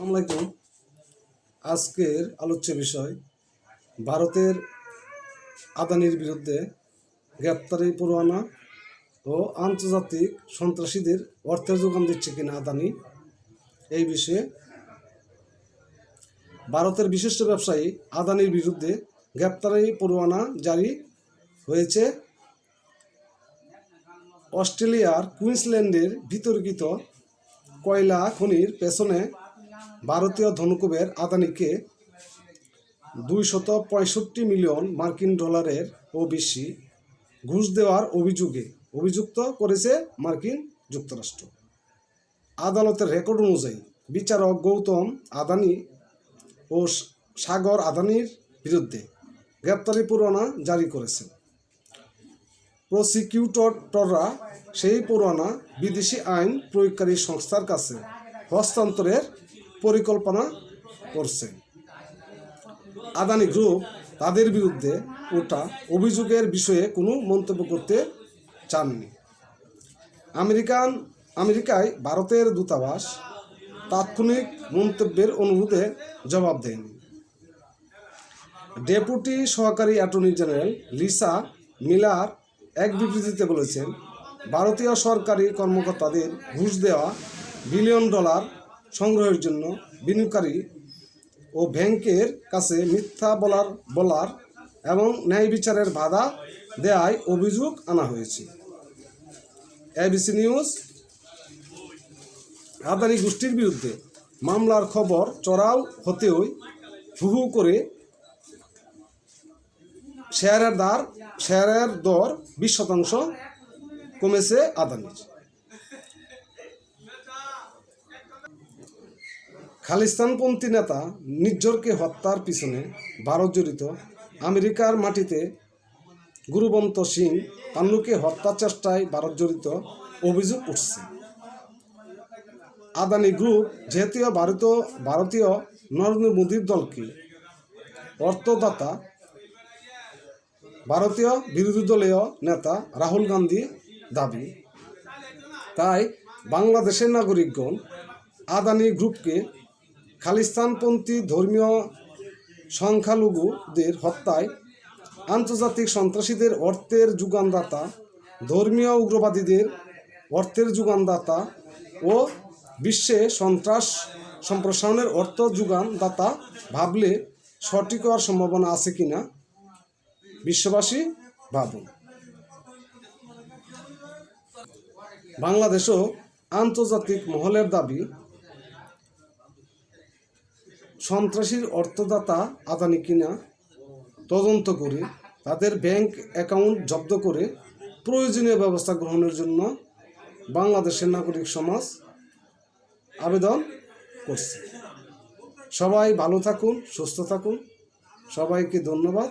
আসসালামাইকুম আজকের আলোচ্য বিষয়, ভারতের আদানির বিরুদ্ধে গ্রেপ্তারি পরোয়ানা ও আন্তর্জাতিক সন্ত্রাসীদের অর্থের যোগান দিচ্ছে কিনা আদানি। এই বিষয়ে ভারতের বিশিষ্ট ব্যবসায়ী আদানির বিরুদ্ধে গ্রেপ্তারি পরোয়ানা জারি হয়েছে। অস্ট্রেলিয়ার কুইন্সল্যান্ডের বিতর্কিত কয়লা খনির পেছনে ভারতীয় ধনকুবের আদানিকে দুইশত পঁয়ষট্টি মিলিয়ন মার্কিন ডলারের ও বেশি ঘুষ দেওয়ার অভিযোগে অভিযুক্ত করেছে মার্কিন যুক্তরাষ্ট্র। আদালতের রেকর্ড অনুযায়ী বিচারক গৌতম আদানি ও সাগর আদানির বিরুদ্ধে গ্রেপ্তারি পরোয়ানা জারি করেছেন। প্রসিকিউটররা সেই পরোয়ানা বিদেশি আইন প্রয়োগকারী সংস্থার কাছে হস্তান্তরের পরিকল্পনা করছে। আদানি গ্রুপ তাদের বিরুদ্ধে ওঠা অভিযোগের বিষয়ে কোনো মন্তব্য করতে চাননি। আমেরিকান আমেরিকায় ভারতের দূতাবাস তাৎক্ষণিক মন্তব্যের অনুরোধে জবাব দেয়নি। ডেপুটি সহকারী অ্যাটর্নি জেনারেল লিসা মিলার এক বিবৃতিতে বলেছেন, ভারতীয় সরকারি কর্মকর্তাদের ঘুষ দেওয়া বিলিয়ন ডলার সংগ্রহের জন্য বিনিয়োগকারী ও ব্যাংকের কাছে মিথ্যা বলার বলার এবং ন্যায় বিচারের বাধা দেয়ায় অভিযোগ আনা হয়েছে। এবিসি নিউজ আদানি গোষ্ঠীর বিরুদ্ধে মামলার খবর চড়াও হতেই হু হু করে শেয়ারের দার, শেয়ারের দর বিশ শতাংশ কমেছে আদানির। খালিস্তানপন্থী নেতা নির্ঝরকে হত্যার পিছনে ভারত জড়িত, আমেরিকার মাটিতে গুরুবন্ত সিং পান্নুকে হত্যা চেষ্টায় ভারত জড়িত অভিযোগ উঠছে। আদানি গ্রুপ যেহেতু ভারত ভারতীয় নরেন্দ্র মোদীর দলকে অর্থদাতা, ভারতীয় বিরোধী দলীয় নেতা রাহুল গান্ধী দাবি। তাই বাংলাদেশের নাগরিকগণ আদানি গ্রুপকে খালিস্তানপন্থী ধর্মীয় সংখ্যালঘুদের হত্যায় আন্তর্জাতিক সন্ত্রাসীদের অর্থের যোগানদাতা, ধর্মীয় উগ্রবাদীদের অর্থের যোগানদাতা ও বিশ্বে সন্ত্রাস সম্প্রসারণের অর্থ যোগানদাতা ভাবলে সঠিক হওয়ার সম্ভাবনা আছে কিনা? বিশ্ববাসী ভাবুন। বাংলাদেশও আন্তর্জাতিক মহলের দাবি সন্ত্রাসীর অর্থদাতা আদানি কিনা তদন্ত করে তাদের ব্যাংক অ্যাকাউন্ট জব্দ করে প্রয়োজনীয় ব্যবস্থা গ্রহণের জন্য বাংলাদেশের নাগরিক সমাজ আবেদন করছে। সবাই ভালো থাকুন, সুস্থ থাকুন। সবাইকে ধন্যবাদ।